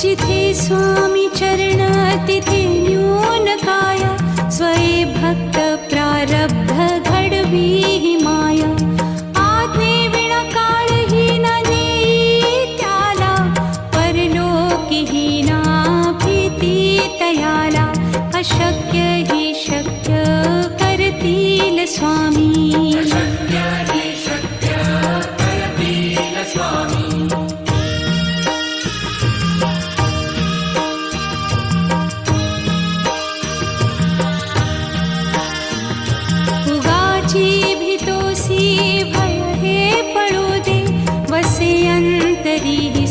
जिथि स्वामी न्यून स्वय भक्त चरणतिथिन्यूनकाय स्वये भक्तप्रारब्धघीहि माया आग्णकार हिना दीत्याला परलोकिहीनाप्रीति तयाला अशक्य ही शक्य करतिल स्वामी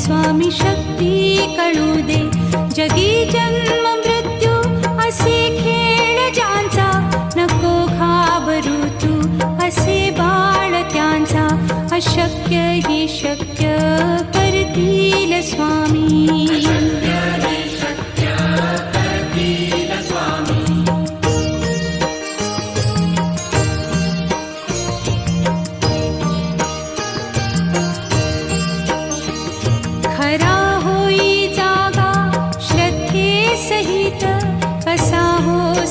स्वामी शक्ती कळू दे जगी जन्म मृत्यू असे खेळ ज्यांचा नको ब तू असे बाळ त्यांचा अशक्य ही शक्य करतील स्वामी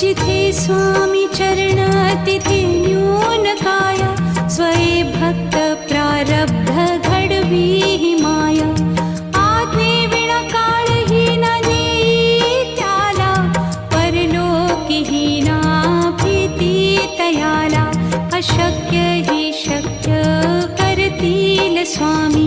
जिथे स्वामी चरणातिथिन्यूनकाय स्वय भक्तप्रारब्धगढवी माया आत्मीणकालहीना नीत्याला परलोकिहीनाप्रीति तयाला अशक्य ही शक्य करति न स्वामी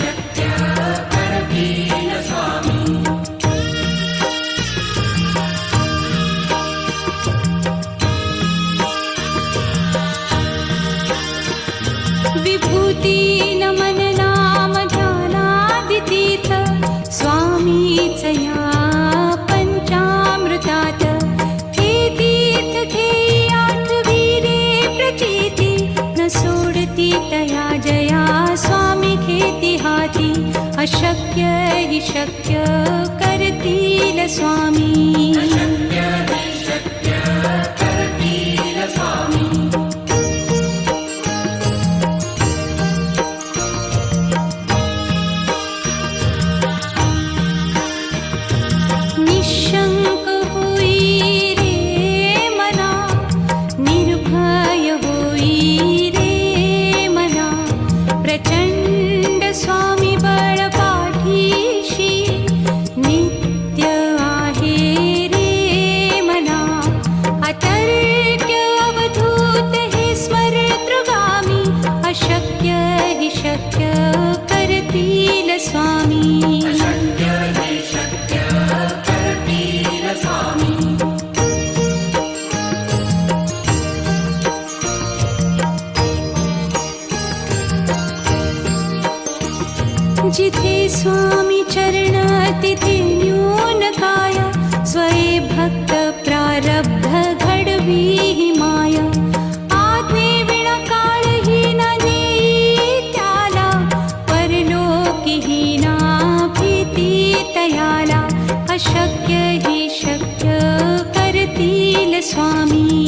ीतया जया स्वामी हाती अशक्य ही शक्य स्वामी अशक्य स्वामी स्वामी स्वामी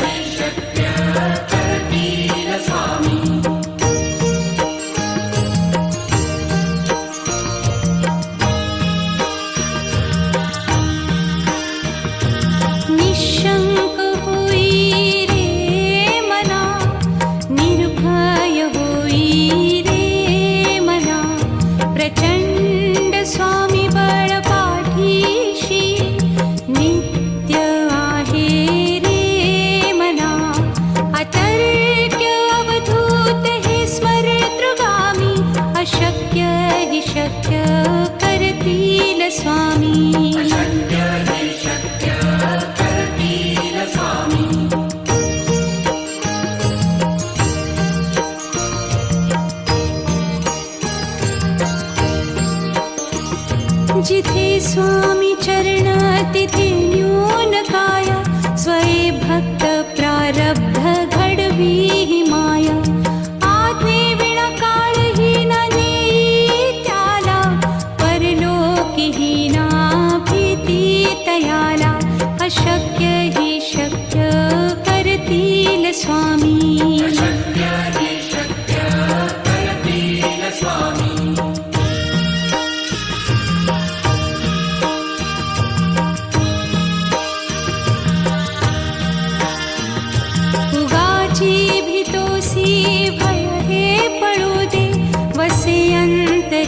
जिते स्वामी काया स्वय भक्त चरणातिथिन्यूनकाय स्वये भक्तप्रारब्धघीहि माया आत्मीणा नीत्याना परलोकिहीनाप्रति तयाला अशक्य हि शक्य स्वामी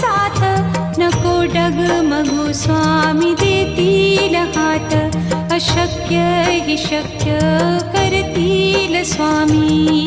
साथ नको डगमगु स्वामी देतील हात अशक्य ही शक्य करतील स्वामी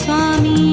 स्वामी